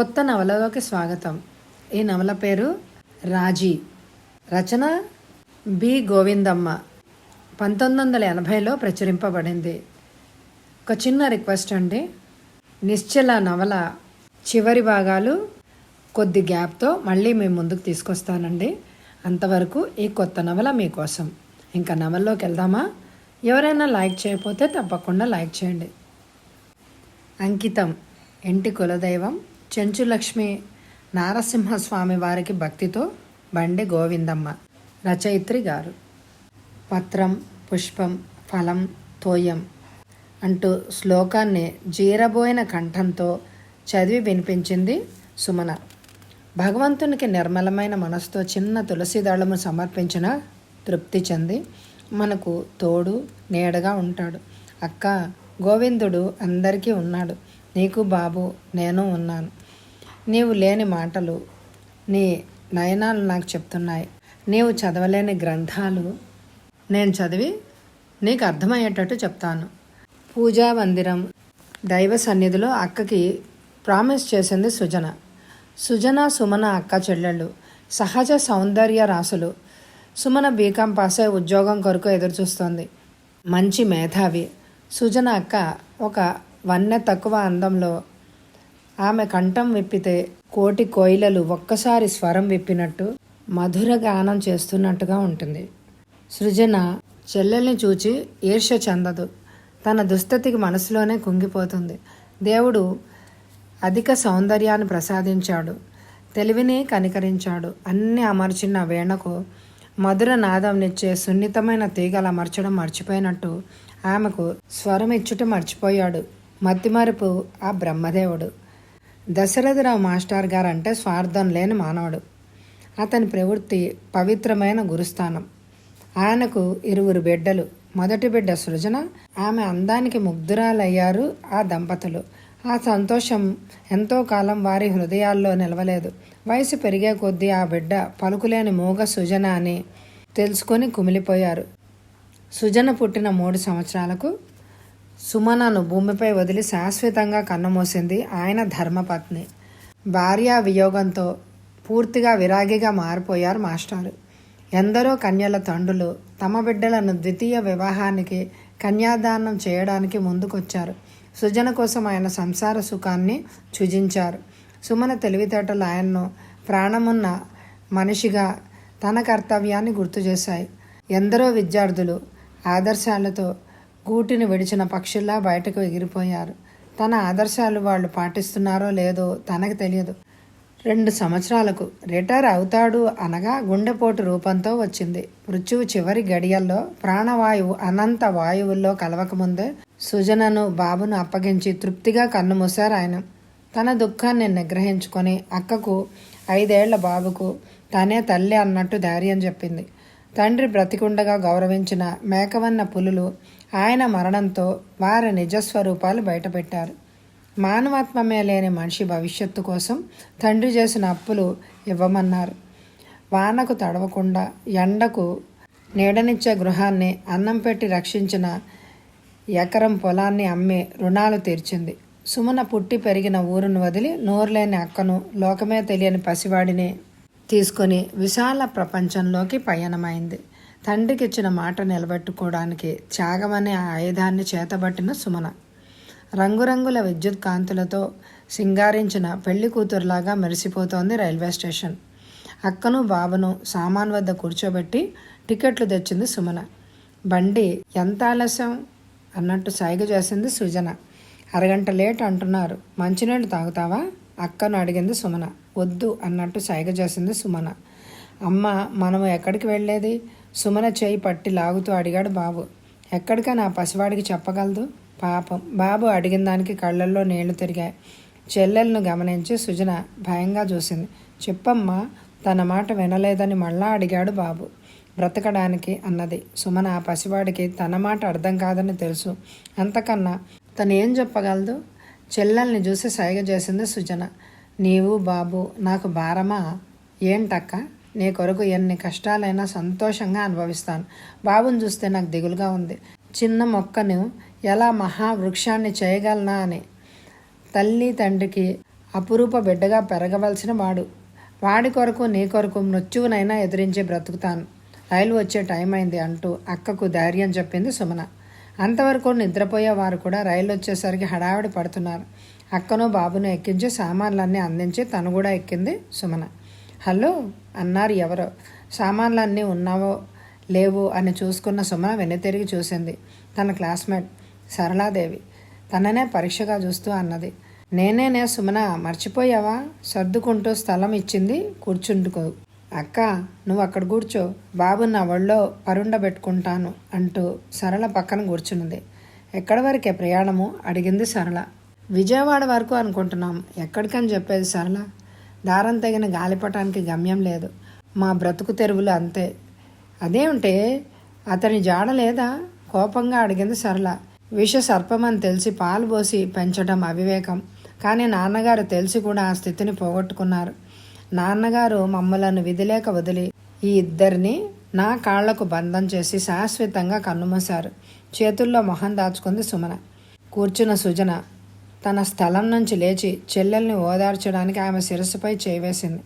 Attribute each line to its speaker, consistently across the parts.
Speaker 1: కొత్త నవలలోకి స్వాగతం. ఈ నవల పేరు రాజీ. రచన బి. గోవిందమ్మ. పంతొమ్మిది వందల ఎనభైలో ప్రచురింపబడింది. ఒక చిన్న రిక్వెస్ట్ అండి. నిశ్చల నవల చివరి భాగాలు కొద్ది గ్యాప్తో మళ్ళీ మేము ముందుకు తీసుకొస్తానండి. అంతవరకు ఈ కొత్త నవల మీకోసం ఇంకా నవల్లోకి వెళ్దామా? ఎవరైనా లైక్ చేయకపోతే తప్పకుండా లైక్ చేయండి. అంకితం ఇంటి కులదైవం చెంచులక్ష్మి నారసింహస్వామి వారికి భక్తితో బండి గోవిందమ్మ రచయిత్రి గారు. పత్రం పుష్పం ఫలం తోయం అంటూ శ్లోకాన్ని జీరబోయిన కంఠంతో చదివి వినిపించింది సుమన. భగవంతునికి నిర్మలమైన మనసుతో చిన్న తులసి దళము సమర్పించిన తృప్తి చెంది మనకు తోడు నీడగా ఉంటాడు. అక్క గోవిందుడు అందరికీ ఉన్నాడు. నీకు బాబు నేను ఉన్నాను. నీవు లేని మాటలు నీ నయనాలు నాకు చెప్తున్నాయి. నీవు చదవలేని గ్రంథాలు నేను చదివి నీకు అర్థమయ్యేటట్టు చెప్తాను. పూజా మందిరం దైవ సన్నిధిలో అక్కకి ప్రామిస్ చేసింది సుజన. సుజన సుమన అక్క చెల్లెళ్ళు సహజ సౌందర్య రాసులు. సుమన బీకాం పాస్ ఉద్యోగం కొరకు ఎదురుచూస్తోంది. మంచి మేధావి. సుజన అక్క ఒక వన్నె తక్కువ అందంలో ఆమె కంఠం విప్పితే కోటి కోయిలలు ఒక్కసారి స్వరం విప్పినట్టు మధుర గానం చేస్తున్నట్టుగా ఉంటుంది. సృజన చెల్లెల్ని చూచి ఈర్ష్య చెందదు. తన దుస్థితికి మనసులోనే కుంగిపోతుంది. దేవుడు అధిక సౌందర్యాన్ని ప్రసాదించాడు. తెలివిని కనికరించాడు. అన్ని అమర్చిన వేణకు మధుర నాదంనిచ్చే సున్నితమైన తీగలు అమర్చడం మర్చిపోయినట్టు ఆమెకు స్వరం ఇచ్చుట మర్చిపోయాడు. మతిమరుపు ఆ బ్రహ్మదేవుడు. దశరథరావు మాస్టర్ గారు అంటే స్వార్థం లేని మానవుడు. అతని ప్రవృత్తి పవిత్రమైన గురుస్థానం. ఆయనకు ఇరువురు బిడ్డలు. మొదటి బిడ్డ సృజన. ఆమె అందానికి ముగ్ధురాలయ్యారు ఆ దంపతులు. ఆ సంతోషం ఎంతో కాలం వారి హృదయాల్లో నిలవలేదు. వయసు పెరిగే కొద్దీ ఆ బిడ్డ పలుకులేని మూగ సుజన అని తెలుసుకొని కుమిలిపోయారు. సుజన పుట్టిన మూడు సంవత్సరాలకు సుమనను భూమిపై వదిలి శాశ్వతంగా కన్నుమూసింది ఆయన ధర్మపత్ని. భార్యా వియోగంతో పూర్తిగా విరాగిగా మారిపోయారు మాస్టారు. ఎందరో కన్యల తండ్రులు తమ బిడ్డలను ద్వితీయ వివాహానికి కన్యాదానం చేయడానికి ముందుకొచ్చారు. సుజన కోసం ఆయన సంసార సుఖాన్ని చుజించారు. సుమన తెలివితేటలు ఆయన్ను ప్రాణమున్న మనిషిగా తన కర్తవ్యాన్ని గుర్తు చేశాయి. ఎందరో విద్యార్థులు ఆదర్శాలతో గూటిని విడిచిన పక్షుల్లా బయటకు ఎగిరిపోయారు. తన ఆదర్శాలు వాళ్ళు పాటిస్తున్నారో లేదో తనకు తెలియదు. రెండు సంవత్సరాలకు రిటైర్ అవుతాడు అనగా గుండెపోటు రూపంతో వచ్చింది. మృత్యువు చివరి గడియల్లో ప్రాణవాయువు అనంత వాయువుల్లో కలవకముందే సుజనను బాబును అప్పగించి తృప్తిగా కన్నుమూశారు ఆయన. తన దుఃఖాన్ని నిగ్రహించుకొని అక్కకు ఐదేళ్ళ బాబుకు తనే తల్లి అన్నట్టు ధైర్యం చెప్పింది. తండ్రి బ్రతికుండగా గౌరవించిన మేకవన్న పులులు ఆయన మరణంతో వారి నిజస్వరూపాలు బయటపెట్టారు. మానవాత్మమే లేని మనిషి భవిష్యత్తు కోసం తండ్రి చేసిన అప్పులు ఇవ్వమన్నారు. వానకు తడవకుండా ఎండకు నీడనిచ్చే గృహాన్ని అన్నం పెట్టి రక్షించిన ఎకరం పొలాన్ని అమ్మి రుణాలు తీర్చింది. సుమన పుట్టి పెరిగిన ఊరును వదిలి నోరులేని అక్కను లోకమే తెలియని పసివాడిని తీసుకొని విశాల ప్రపంచంలోకి పయనమైంది. తండ్రికి ఇచ్చిన మాట నిలబెట్టుకోవడానికి త్యాగమనే ఆయుధాన్ని చేతబట్టిన సుమన. రంగురంగుల విద్యుత్ కాంతులతో సింగారించిన పెళ్ళి కూతురులాగా మెరిసిపోతోంది రైల్వే స్టేషన్. అక్కను బాబును సామాన్ వద్ద కూర్చోబెట్టి టికెట్లు తెచ్చింది సుమన. బండి ఎంత ఆలస్యం అన్నట్టు సైగ చేసింది సుజన. అరగంట లేట్ అంటున్నారు. మంచినీళ్ళు తాగుతావా అక్కను అడిగింది సుమన. వద్దు అన్నట్టు సైగ చేసింది సుమన. అమ్మ మనము ఎక్కడికి వెళ్ళేది? సుమన చేయి పట్టి లాగుతూ అడిగాడు బాబు. ఎక్కడికా నా పసివాడికి చెప్పగలదు? పాపం. బాబు అడిగిన దానికి కళ్ళల్లో నీళ్ళు తిరిగాయి. చెల్లెలను గమనించి సుజన భయంగా చూసింది. చెప్పమ్మా తన మాట వినలేదని మళ్ళా అడిగాడు బాబు. బ్రతకడానికి అన్నది. సుమన ఆ పసివాడికి తన మాట అర్థం కాదని తెలుసు. అంతకన్నా తను ఏం చెప్పగలదు? చెల్లెల్ని చూసి సైగ చేసింది సుజన. నీవు బాబు నాకు భారమా? ఏంటక్క? నీ కొరకు ఎన్ని కష్టాలైనా సంతోషంగా అనుభవిస్తాను. బాబుని చూస్తే నాకు దిగులుగా ఉంది. చిన్న మొక్కను ఎలా మహావృక్షాన్ని చేయగలనా అని. తల్లి తండ్రికి అపురూప బిడ్డగా పెరగవలసిన వాడు. వాడి కొరకు నీ కొరకు మృత్యువునైనా ఎదిరించి బ్రతుకుతాను. రైలు వచ్చే టైం అయింది అంటూ అక్కకు ధైర్యం చెప్పింది సుమన. అంతవరకు నిద్రపోయే వారు కూడా రైలు వచ్చేసరికి హడావిడి పడుతున్నారు. అక్కను బాబును ఎక్కించి సామాన్లన్నీ అందించి తను కూడా ఎక్కింది సుమన. హలో అన్నారు ఎవరో. సామాన్లన్నీ ఉన్నావో లేవు అని చూసుకున్న సుమన వెనుతిరిగి చూసింది. తన క్లాస్మేట్ సరళాదేవి తననే పరీక్షగా చూస్తూ అన్నది. నేనేనే సుమన మర్చిపోయావా? సర్దుకుంటూ స్థలం ఇచ్చింది కూర్చుంటుకో అక్క నువ్వు అక్కడ కూర్చో. బాబు నా ఒళ్ళో పరుండబెట్టుకుంటాను అంటూ సరళ పక్కన కూర్చున్నది. ఎక్కడి వరకే ప్రయాణము? అడిగింది సరళ. విజయవాడ వరకు అనుకుంటున్నాం. ఎక్కడికని చెప్పేది సరళ? దారం తగిన గాలిపటానికి గమ్యం లేదు. మా బ్రతుకు తెరువులు అంతే. అదేమిటే అతని జాడ లేదా? కోపంగా అడిగింది సరళ. విష సర్పమని తెలిసి పాలు పోసి పెంచడం అవివేకం. కానీ నాన్నగారు తెలిసి కూడా ఆ స్థితిని పోగొట్టుకున్నారు. నాన్నగారు మమ్మలను విధిలేక వదిలి ఈ ఇద్దరిని నా కాళ్ళకు బంధం చేసి శాశ్వతంగా కన్నుమూశారు. చేతుల్లో మొహం దాచుకుంది సుమన. కూర్చున్న సుజన తన స్థలం నుంచి లేచి చెల్లెల్ని ఓదార్చడానికి ఆమె శిరస్సుపై చేవేసింది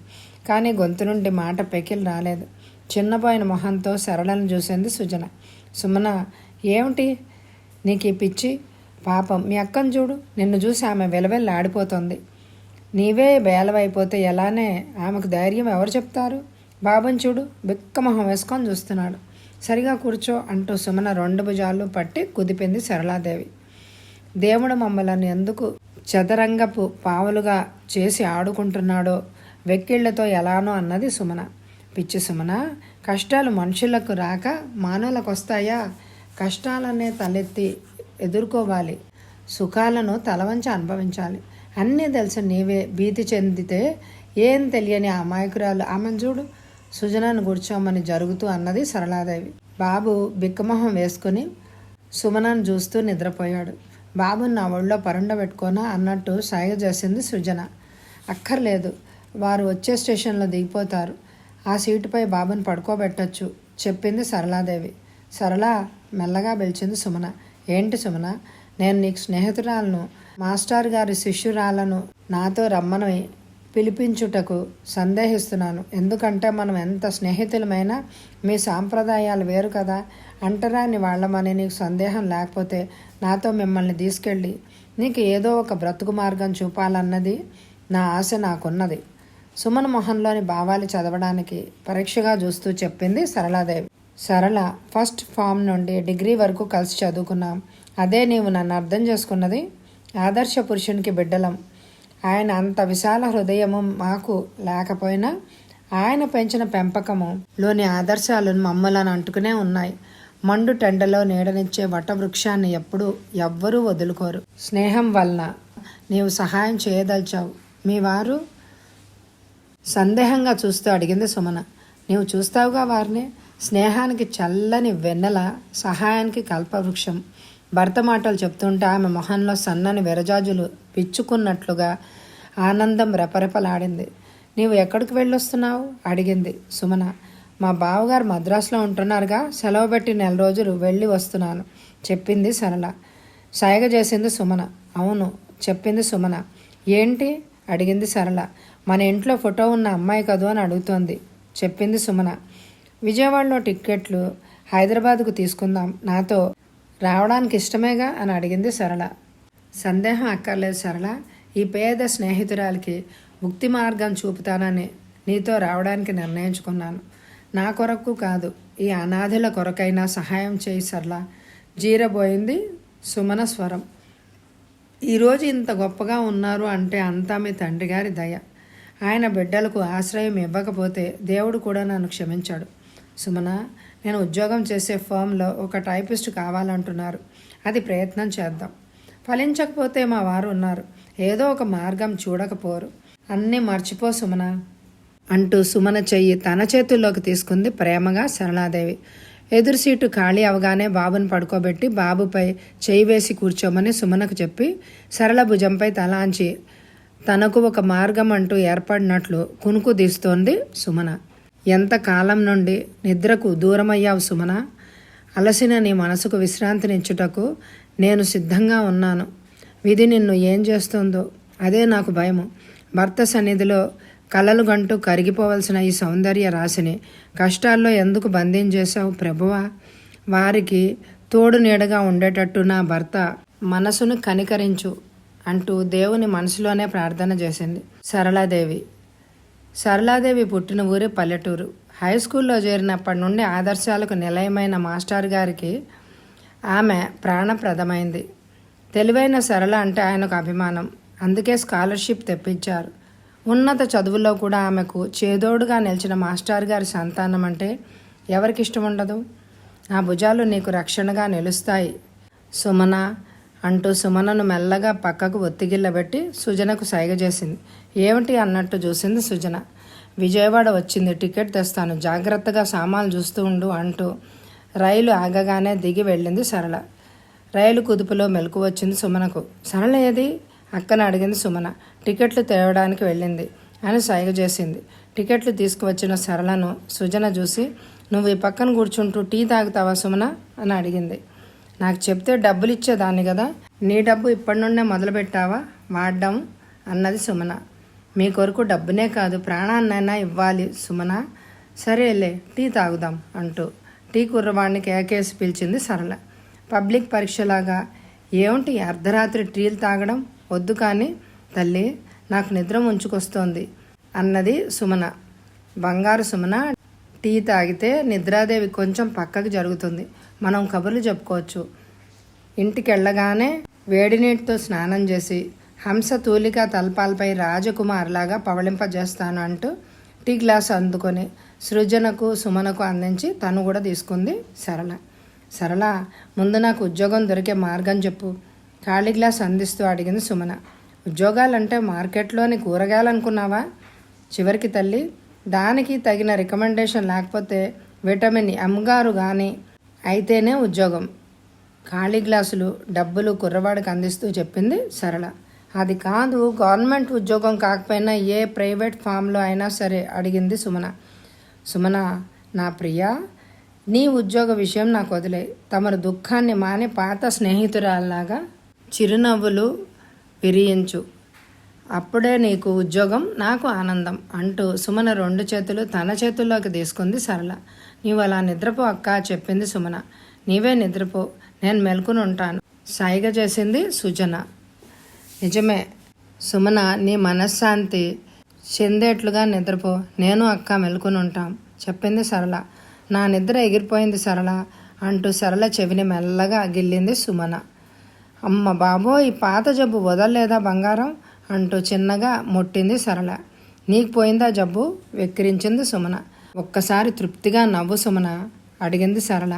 Speaker 1: కానీ గొంతు నుండి మాట పెకిల్ రాలేదు. చిన్నపోయిన మొహంతో సరళను చూసింది సుజన. సుమన ఏమిటి? నీకు ఈ పిచ్చి? పాపం మీ అక్కను చూడు. నిన్ను చూసి ఆమె వెలవెల్లి ఆడిపోతుంది. నీవే బేలవైపోతే ఎలానే ఆమెకు ధైర్యం ఎవరు చెప్తారు? బాబుని చూడు బిక్కమొహం వేసుకొని చూస్తున్నాడు. సరిగా కూర్చో అంటూ సుమన రెండు భుజాలు పట్టి కుదిపింది సరళాదేవి. దేవుడు మమ్మలను ఎందుకు చదరంగపు పావులుగా చేసి ఆడుకుంటున్నాడో వెక్కిళ్ళతో ఎలానో అన్నది సుమన. పిచ్చి సుమన కష్టాలు మనుషులకు రాక మానవులకు వస్తాయా కష్టాలనే తలెత్తి ఎదుర్కోవాలి. సుఖాలను తలవంచి అనుభవించాలి. అన్నీ తెలిసి నీవే భీతి చెందితే ఏం తెలియని అమాయకురాలు. ఆమెను చూడు సుజనాను కూర్చోమని జరుగుతూ అన్నది సరళాదేవి. బాబు బిక్కమొహం వేసుకుని సుమనాన్ని చూస్తూ నిద్రపోయాడు. బాబుని నా ఒళ్ళో పరుండబెట్టుకోనా అన్నట్టు సాగ చేసింది సృజన. అక్కర్లేదు వారు వచ్చే స్టేషన్లో దిగిపోతారు. ఆ సీటుపై బాబుని పడుకోబెట్టచ్చు చెప్పింది సరళాదేవి. సరళ మెల్లగా పిలిచింది సుమన. ఏంటి సుమన? నేను నీకు స్నేహితురాలను మాస్టర్ గారి శిష్యురాలను నాతో రమ్మని పిలిపించుటకు సందేహిస్తున్నాను. ఎందుకంటే మనం ఎంత స్నేహితులమైనా మీ సాంప్రదాయాలు వేరు కదా. అంటరాని వాళ్ళమని నీకు సందేహం లేకపోతే నాతో మిమ్మల్ని తీసుకెళ్ళి నీకు ఏదో ఒక బ్రతుకు మార్గం చూపాలన్నది నా ఆశ నాకున్నది. సుమన్ మొహంలోని భావాలు చదవడానికి పరీక్షగా చూస్తూ చెప్పింది సరళాదేవి. సరళ ఫస్ట్ ఫామ్ నుండి డిగ్రీ వరకు కలిసి చదువుకున్నాం అదే నీవు నన్ను అర్థం చేసుకున్నది? ఆదర్శ పురుషునికి బిడ్డలం. ఆయన అంత విశాల హృదయము మాకు లేకపోయినా ఆయన పెంచిన పెంపకము లోని ఆదర్శాలను మమ్మలను అంటుకునే ఉన్నాయి. మండు టెండలో నీడనిచ్చే వటవృక్షాన్ని ఎప్పుడూ ఎవ్వరూ వదులుకోరు. స్నేహం వలన నీవు సహాయం చేయదలిచావు. మీ వారు సందేహంగా చూస్తూ అడిగింది సుమన. నీవు చూస్తావుగా వారిని? స్నేహానికి చల్లని వెన్నెల సహాయానికి కల్పవృక్షం. భర్త మాటలు చెప్తుంటే ఆమె మొహంలో సన్నని విరజాజులు పిచ్చుకున్నట్లుగా ఆనందం రెపరెపలాడింది. నీవు ఎక్కడికి వెళ్ళొస్తున్నావు? అడిగింది సుమన. మా బావగారు మద్రాసులో ఉంటున్నారుగా సెలవు పెట్టి నెల రోజులు వెళ్ళి వస్తున్నాను చెప్పింది సరళ. సాయగ చేసింది సుమన. అవును చెప్పింది సుమన. ఏంటి? అడిగింది సరళ. మన ఇంట్లో ఫోటో ఉన్న అమ్మాయి కదూ అని అడుగుతోంది చెప్పింది సుమన. విజయవాడలో టిక్కెట్లు హైదరాబాద్కు తీసుకుందాం నాతో రావడానికి ఇష్టమేగా అని అడిగింది సరళ. సందేహం అక్కర్లేదు సరళ ఈ పేద స్నేహితురాలికి ముక్తి మార్గం చూపుతానని నీతో రావడానికి నిర్ణయించుకున్నాను. నా కొరకు కాదు ఈ అనాథుల కొరకైనా సహాయం చేయి సర్లా. జీరబోయింది సుమన స్వరం. ఈరోజు ఇంత గొప్పగా ఉన్నారు అంటే అంతా మీ తండ్రి గారి దయ. ఆయన బిడ్డలకు ఆశ్రయం ఇవ్వకపోతే దేవుడు కూడా నన్ను క్షమించాడు. సుమన నేను ఉద్యోగం చేసే ఫామ్లో ఒక టైపిస్ట్ కావాలంటున్నారు. అది ప్రయత్నం చేద్దాం. ఫలించకపోతే మా వారు ఉన్నారు. ఏదో ఒక మార్గం చూడకపోరు. అన్నీ మర్చిపో సుమన. అంటూ సుమన చెయ్యి తన చేతుల్లోకి తీసుకుంది ప్రేమగా సరళాదేవి. ఎదురు సీటు ఖాళీ అవగానే బాబుని పడుకోబెట్టి బాబుపై చేయి వేసి కూర్చోమని సుమనకు చెప్పి సరళ భుజంపై తలాంచి తనకు ఒక మార్గం అంటూ ఏర్పడినట్లు కునుకు తీస్తోంది సుమన. ఎంత కాలం నుండి నిద్రకు దూరమయ్యావు సుమన? అలసిన నీ మనసుకు విశ్రాంతినిచ్చుటకు నేను సిద్ధంగా ఉన్నాను. విధి నిన్ను ఏం చేస్తుందో అదే నాకు భయము. భర్త సన్నిధిలో కలలు గంటూ కరిగిపోవలసిన ఈ సౌందర్య రాశిని కష్టాల్లో ఎందుకు బంధించేశావు ప్రభువా? వారికి తోడు నీడగా ఉండేటట్టు నా భర్త మనసును కనికరించు అంటూ దేవుని మనసులోనే ప్రార్థన చేసింది సరళాదేవి. సరళాదేవి పుట్టిన ఊరి పల్లెటూరు. హై స్కూల్లో చేరినప్పటి నుండి ఆదర్శాలకు నిలయమైన మాస్టర్ గారికి ఆమె ప్రాణప్రదమైంది. తెలివైన సరళ అంటే ఆయనకు అభిమానం. అందుకే స్కాలర్షిప్ తెప్పించారు. ఉన్నత చదువుల్లో కూడా ఆమెకు చేదోడుగా నిలిచిన మాస్టర్ గారి సంతానం అంటే ఎవరికి ఇష్టం ఉండదు. నా భుజాలు నీకు రక్షణగా నిలుస్తాయి. సుమన అంటూ సుమనను మెల్లగా పక్కకు ఒత్తిగిల్లబెట్టి సుజనకు సైగ చేసింది. ఏమిటి అన్నట్టు చూసింది సుజన. విజయవాడ వచ్చింది టికెట్ తెస్తాను జాగ్రత్తగా సామాన్లు చూస్తూ ఉండు అంటూ రైలు ఆగగానే దిగి వెళ్ళింది సరళ. రైలు కుదుపులో మెలకు వచ్చింది సుమనకు. సరళ ఏది? అక్కన అడిగింది సుమన. టికెట్లు తేవడానికి వెళ్ళింది. అని సైగ చేసింది. టికెట్లు తీసుకువచ్చిన సరళను సుజన చూసి నువ్వు ఈ పక్కన కూర్చుంటూ టీ తాగుతావా సుమన? అని అడిగింది. నాకు చెప్తే డబ్బులు ఇచ్చేదాన్ని కదా నీ డబ్బు ఇప్పటి నుండే మొదలుపెట్టావా? వాడడం అన్నది సుమన. మీ కొరకు డబ్బునే కాదు ప్రాణాన్నైనా ఇవ్వాలి సుమన. సరేలే టీ తాగుదాం అంటూ టీ కుర్రవాడిని కేకేసి పిలిచింది సరళ. పబ్లిక్ పరీక్షలాగా ఏమిటి అర్ధరాత్రి టీలు తాగడం? వద్దు కానీ తల్లి నాకు నిద్ర ముంచుకొస్తోంది అన్నది సుమన. బంగారు సుమన టీ తాగితే నిద్రాదేవి కొంచెం పక్కకు జరుగుతుంది. మనం కబుర్లు చెప్పుకోవచ్చు. ఇంటికి వెళ్ళగానే వేడి నీటితో స్నానం చేసి హంస తూలిక తలపాలపై రాజకుమార్లాగా పవళింపజేస్తాను అంటూ టీ గ్లాస్ అందుకొని సృజనకు సుమనకు అందించి తను కూడా తీసుకుంది సరళ సరళ ముందు నాకు ఉద్యోగం దొరికే మార్గం చెప్పు. ఖాళీ గ్లాస్ అందిస్తూ అడిగింది సుమన. ఉద్యోగాలంటే మార్కెట్లోని కూరగాయలు అనుకున్నావా చివరికి తల్లి దానికి తగిన రికమెండేషన్ లేకపోతే విటమిన్ ఎంగారు కానీ అయితేనే ఉద్యోగం. ఖాళీ గ్లాసులు డబ్బులు కుర్రవాడికి అందిస్తూ చెప్పింది సరళ. అది కాదు గవర్నమెంట్ ఉద్యోగం కాకపోయినా ఏ ప్రైవేట్ ఫామ్లో అయినా సరే అడిగింది సుమన. సుమన నా ప్రియ నీ ఉద్యోగ విషయం నాకు వదిలే తమరు దుఃఖాన్ని మాని పాత స్నేహితురాల్లాగా చిరునవ్వులు విరియించు. అప్పుడే నీకు ఉద్యోగం నాకు ఆనందం అంటూ సుమన రెండు చేతులు తన చేతుల్లోకి తీసుకుంది సరళ. నీవు అలా నిద్రపో అక్క చెప్పింది సుమన. నీవే నిద్రపో నేను మెలకుని ఉంటాను సాయిగా చేసింది సుజన. నిజమే సుమన నీ మనశ్శాంతి చెందేట్లుగా నిద్రపో నేను అక్క మెలుకుని ఉంటాం చెప్పింది సరళ. నా నిద్ర ఎగిరిపోయింది సరళ అంటూ సరళ చెవిని మెల్లగా గిల్లింది సుమన. అమ్మ బాబో ఈ పాత జబ్బు వదలలేదా బంగారం? అంటూ చిన్నగా ముట్టింది సరళ. నీకు పోయిందా జబ్బు? వెక్కిరించింది సుమన. ఒక్కసారి తృప్తిగా నవ్వు సుమన అడిగింది సరళ.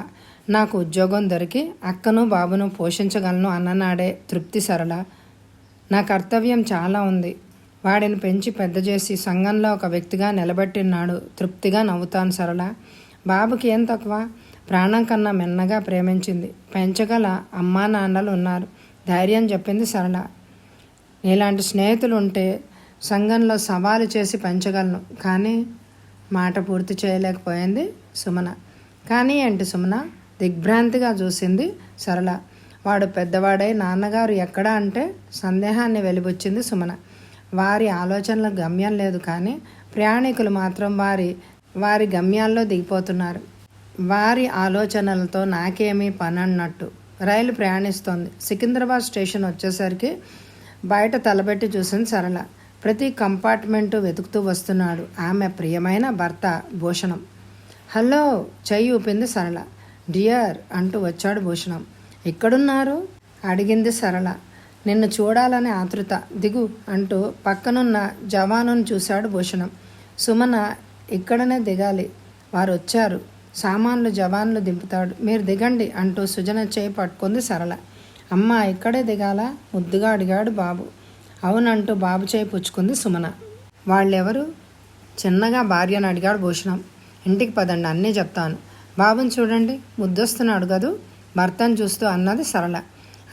Speaker 1: నాకు ఉద్యోగం దొరికి అక్కను బాబును పోషించగలను అన్ననాడే తృప్తి సరళ. నా కర్తవ్యం చాలా ఉంది. వాడిని పెంచి పెద్ద చేసి సంఘంలో ఒక వ్యక్తిగా నిలబెట్టినాడు తృప్తిగా నవ్వుతాను సరళ. బాబుకి ఏం తక్కువ? ప్రాణం కన్నా మెన్నగా ప్రేమించింది. పెంచగల అమ్మా నాన్నలు ఉన్నారు. ధైర్యం చెప్పింది సరళ. నీలాంటి స్నేహితులు ఉంటే సంఘంలో సవాలు చేసి పెంచగలను. కానీ మాట పూర్తి చేయలేకపోయింది సుమన. కానీ ఏంటి సుమన? దిగ్భ్రాంతిగా చూసింది సరళ. వాడు పెద్దవాడై నాన్నగారు ఎక్కడా అంటే సందేహాన్ని వెలిబుచ్చింది సుమన. వారి ఆలోచనలకు గమ్యం లేదు కానీ ప్రయాణికులు మాత్రం వారి వారి గమ్యాల్లో దిగిపోతున్నారు. వారి ఆలోచనలతో నాకేమీ పని అన్నట్టు రైలు ప్రయాణిస్తోంది. సికింద్రాబాద్ స్టేషన్ వచ్చేసరికి బయట తలబెట్టి చూసింది సరళ. ప్రతి కంపార్ట్మెంటు వెతుకుతూ వస్తున్నాడు. ఆమె ప్రియమైన భర్త భూషణం. హలో చెయ్యి ఊపింది సరళ. డియర్ అంటూ వచ్చాడు భూషణం. ఎక్కడున్నారు? అడిగింది సరళ. నిన్ను చూడాలనే ఆతృత. దిగు అంటూ పక్కనున్న జవానును చూశాడు భూషణం. సుమన ఇక్కడనే దిగాలి. వారు వచ్చారు సామాన్లు జవాన్లు దింపుతాడు. మీరు దిగండి అంటూ సుజన చేయి పట్టుకుంది సరళ. అమ్మ ఇక్కడే దిగాలా? ముద్దుగా అడిగాడు బాబు. అవునంటూ బాబు చేయి పుచ్చుకుంది సుమన. వాళ్ళెవరు? చిన్నగా భార్యను అడిగాడు భూషణం. ఇంటికి పదండి అన్నీ చెప్తాను. బాబుని చూడండి ముద్దొస్తున్నాడు కదూ? భర్తను చూస్తూ అన్నది సరళ.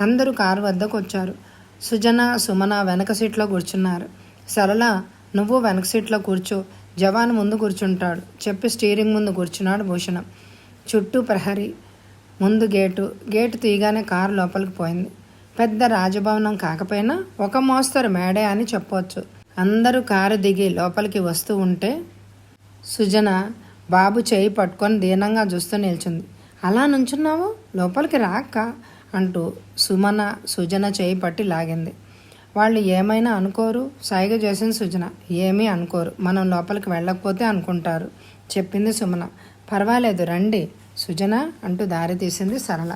Speaker 1: అందరూ కారు వద్దకు వచ్చారు. సుజన సుమన వెనక సీట్లో కూర్చున్నారు. సరళ నువ్వు వెనక సీట్లో కూర్చో. జవాన్ ముందు కూర్చుంటాడు. చెప్పి స్టీరింగ్ ముందు కూర్చున్నాడు భూషణం. చుట్టూ ప్రహరీ ముందు గేటు. గేటు తీయగానే కారు లోపలికి పోయింది. పెద్ద రాజభవనం కాకపోయినా ఒక మోస్తరు మేడే అని చెప్పవచ్చు అందరూ కారు దిగి లోపలికి వస్తూ ఉంటే సుజన బాబు చేయి పట్టుకొని దీనంగా చూస్తూ నిల్చుంది. అలా నుంచున్నావు? లోపలికి రాక్క? అంటూ సుమన సుజన చేయి పట్టి లాగింది. వాళ్ళు ఏమైనా అనుకోరు. సాయిగా చేసింది సుజన ఏమీ అనుకోరు. మనం లోపలికి వెళ్ళకపోతే అనుకుంటారు. చెప్పింది సుమన. పర్వాలేదు రండి. సుజన అంటూ దారి తీసింది సరళ.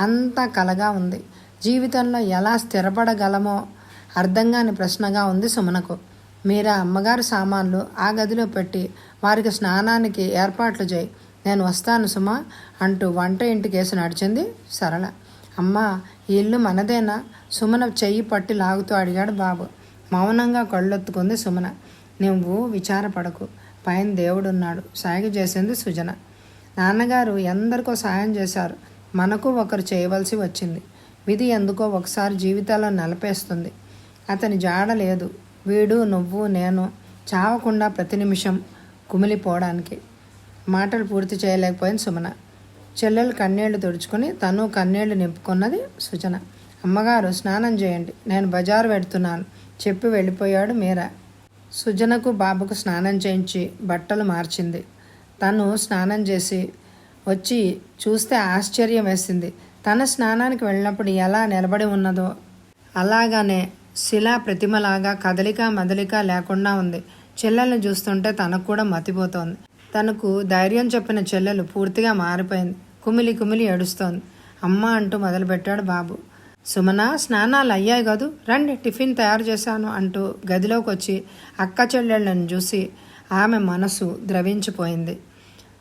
Speaker 1: అంతా కలగా ఉంది. జీవితంలో ఎలా స్థిరపడగలమో అర్థం కాని ప్రశ్నగా ఉంది సుమనకు. మీరా అమ్మగారు సామాన్లు ఆ గదిలో పెట్టి వారికి స్నానానికి ఏర్పాట్లు చేయి నేను వస్తాను సుమ అంటూ వంట ఇంటికేసి నడిచింది సరళ. అమ్మ ఈ ఇల్లు మనదేనా? సుమన చెయ్యి పట్టి లాగుతూ అడిగాడు బాబు. మౌనంగా కళ్ళొత్తుకుంది సుమన. నువ్వు విచారపడకు. పైన దేవుడున్నాడు. సాగి చేసింది సుజన. నాన్నగారు ఎందరికో సాయం చేశారు. మనకు ఒకరు చేయవలసి వచ్చింది. విధి ఎందుకో ఒకసారి జీవితాల్లో నలపేస్తుంది. అతని జాడ లేదు. వీడు నువ్వు నేను చావకుండా ప్రతి నిమిషం కుమిలిపోవడానికి. మాటలు పూర్తి చేయలేకపోయింది సుమన. చెల్లెలు కన్నీళ్ళు తుడుచుకుని తను కన్నీళ్ళు నింపుకున్నది సుజన. అమ్మగారు స్నానం చేయండి. నేను బజారు పెడుతున్నాను చెప్పి వెళ్ళిపోయాడు మీరా. సుజనకు బాబుకు స్నానం చేయించి బట్టలు మార్చింది. తను స్నానం చేసి వచ్చి చూస్తే ఆశ్చర్యం వేసింది. తన స్నానానికి వెళ్ళినప్పుడు ఎలా నిలబడి ఉన్నదో. అలాగానే శిలా ప్రతిమలాగా కదలిక మదలిక లేకుండా ఉంది. చెల్లెల్ని చూస్తుంటే తనకు కూడా మతిపోతోంది. తనకు ధైర్యం చెప్పిన చెల్లెలు పూర్తిగా మారిపోయింది. కుమిలి కుమిలి ఏడుస్తోంది. అమ్మ అంటూ మొదలుపెట్టాడు బాబు. సుమన స్నానాలు అయ్యాయి కదూ రండి టిఫిన్ తయారు చేశాను అంటూ గదిలోకి వచ్చి అక్క చెల్లెళ్ళని చూసి ఆమె మనసు ద్రవించిపోయింది.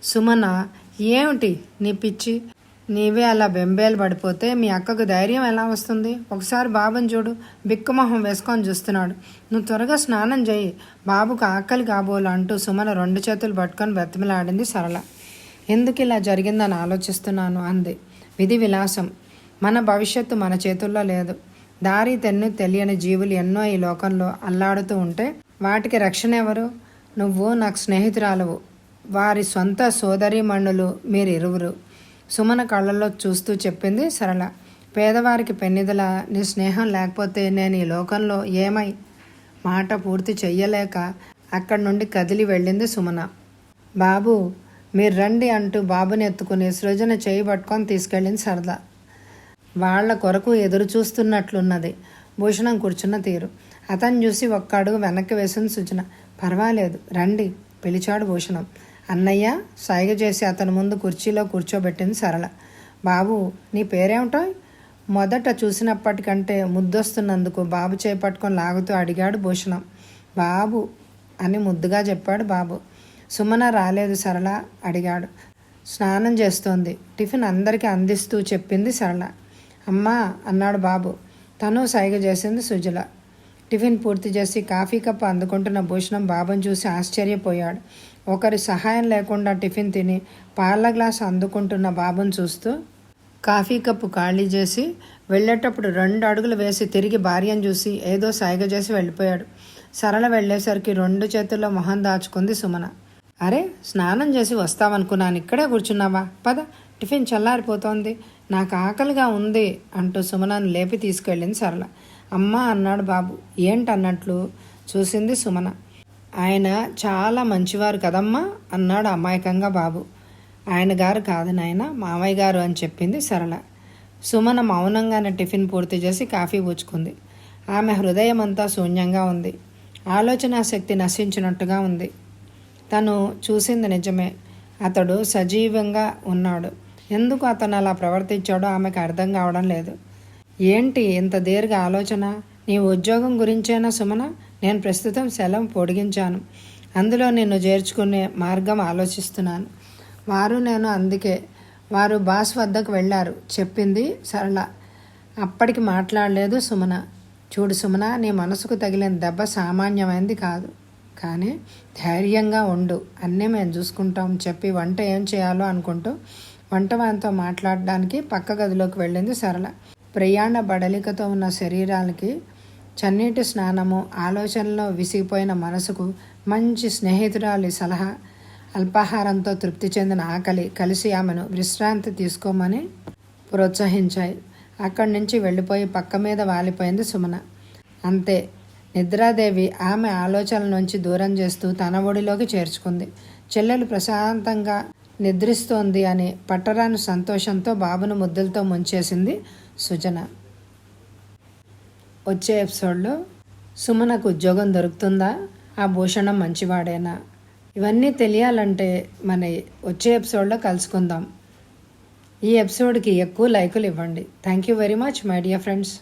Speaker 1: సుమన ఏమిటి నీ పిచ్చి? నీవే అలా బెంబేలు పడిపోతే మీ అక్కకు ధైర్యం ఎలా వస్తుంది? ఒకసారి బాబుని చూడు బిక్కుమొహం వేసుకొని చూస్తున్నాడు. నువ్వు త్వరగా స్నానం చేయి బాబుకు ఆకలి కాబోలు అంటూ సుమన రెండు చేతులు పట్టుకొని బ్రతిమలాడింది సరళ. ఎందుకు ఇలా జరిగిందని ఆలోచిస్తున్నాను? అంది. విధి విలాసం. మన భవిష్యత్తు మన చేతుల్లో లేదు. దారి తెన్ను తెలియని జీవులు ఎన్నో ఈ లోకంలో అల్లాడుతూ ఉంటే వాటికి రక్షణ ఎవరు? నువ్వు నాకు స్నేహితురాలవు. వారి సొంత సోదరీమణులు మీరు ఇరువురు సుమన కళ్ళల్లో చూస్తూ చెప్పింది సరళ. పేదవారికి పెన్నిదల నీ స్నేహం లేకపోతే నేను ఈ లోకంలో ఏమై మాట పూర్తి చెయ్యలేక అక్కడి నుండి కదిలి వెళ్ళింది సుమన. బాబు మీరు రండి అంటూ బాబుని ఎత్తుకుని సృజన చేయి పట్టుకొని తీసుకెళ్ళింది సరదా వాళ్ళ కొరకు ఎదురు చూస్తున్నట్లున్నది. భూషణం కూర్చున్న తీరు. అతను చూసి ఒక్క అడుగు వెనక్కి వేసింది సూచన పర్వాలేదు రండి పిలిచాడు భూషణం. అన్నయ్య సైగ చేసి అతని ముందు కుర్చీలో కూర్చోబెట్టింది సరళ. బాబు నీ పేరేమిటో? మొదట చూసినప్పటికంటే ముద్దొస్తున్నందుకు బాబు చేపట్టుకొని లాగుతూ అడిగాడు భూషణం. బాబు అని ముద్దుగా చెప్పాడు బాబు. సుమన రాలేదు సరళ అడిగాడు. స్నానం చేస్తోంది. టిఫిన్ అందరికీ అందిస్తూ చెప్పింది సరళ. అమ్మా అన్నాడు బాబు. తను సైగ చేసింది సుజల. టిఫిన్ పూర్తి చేసి కాఫీ కప్ అందుకుంటున్న భూషణం బాబుని చూసి ఆశ్చర్యపోయాడు. ఒకరి సహాయం లేకుండా టిఫిన్ తిని పాల గ్లాస్ అందుకుంటున్న బాబుని చూస్తూ కాఫీ కప్పు ఖాళీ చేసి వెళ్ళేటప్పుడు రెండు అడుగులు వేసి తిరిగి భార్యను చూసి ఏదో సాయిగ చేసి వెళ్ళిపోయాడు. సరళ వెళ్ళేసరికి రెండు చేతుల్లో మొహం దాచుకుంది సుమన. అరే స్నానం చేసి వస్తావనుకున్నాను. ఇక్కడే కూర్చున్నావా? పద టిఫిన్ చల్లారిపోతోంది. నాకు ఆకలిగా ఉంది అంటూ సుమనను లేపి తీసుకెళ్ళింది సరళ. అమ్మ అన్నాడు బాబు. ఏంటన్నట్లు? చూసింది సుమన. ఆయన చాలా మంచివారు కదమ్మా అన్నాడు అమాయకంగా బాబు. ఆయన గారు కాదు నాయన మామయ్య గారు అని చెప్పింది సరళ. సుమన మౌనంగానే టిఫిన్ పూర్తి చేసి కాఫీ పూచుకుంది ఆమె హృదయం అంతా శూన్యంగా ఉంది. ఆలోచన శక్తి నశించినట్టుగా ఉంది. తను చూసింది నిజమే. అతడు సజీవంగా ఉన్నాడు. ఎందుకు అతను అలా ప్రవర్తించాడో ఆమెకు అర్థం కావడం లేదు. ఏంటి ఇంత దీర్ఘ ఆలోచన? నీ ఉద్యోగం గురించేనా సుమన? నేను ప్రస్తుతం సెలవు పొడిగించాను. అందులో నిన్ను చేర్చుకునే మార్గం ఆలోచిస్తున్నాను. వారు నేను అందుకే. వారు బాస్ వద్దకు వెళ్ళారు. చెప్పింది సరళ. అప్పటికి మాట్లాడలేదు సుమన. చూడు సుమన నీ మనసుకు తగిలిన దెబ్బ సామాన్యమైంది కాదు. కానీ ధైర్యంగా ఉండు. అన్నీ మేము చూసుకుంటాం. చెప్పి వంట ఏం చేయాలో అనుకుంటూ వంట వానితో మాట్లాడడానికి పక్క గదిలోకి వెళ్ళింది సరళ. ప్రయాణ బడలికతో ఉన్న శరీరాలకి చన్నీటి స్నానము ఆలోచనలో విసిగిపోయిన మనసుకు మంచి స్నేహితురాలి సలహా అల్పాహారంతో తృప్తి చెందిన ఆకలి కలిసి ఆమెను విశ్రాంతి తీసుకోమని ప్రోత్సహించాయి. అక్కడి నుంచి వెళ్ళిపోయి పక్క మీద వాలిపోయింది సుమన. అంతే నిద్రాదేవి ఆమె ఆలోచనల నుంచి దూరం చేస్తూ తన ఒడిలోకి చేర్చుకుంది. చెల్లెలు ప్రశాంతంగా నిద్రిస్తోంది అని పట్టరాని సంతోషంతో బాబును ముద్దులతో ముంచేసింది సుజన. వచ్చే ఎపిసోడ్లో సుమనకు ఉద్యోగం దొరుకుతుందా? ఆ భూషణం మంచివాడేనా? ఇవన్నీ తెలియాలంటే మన వచ్చే ఎపిసోడ్లో కలుసుకుందాం. ఈ ఎపిసోడ్కి ఎక్కువ లైకులు ఇవ్వండి. Thank you very much my dear friends.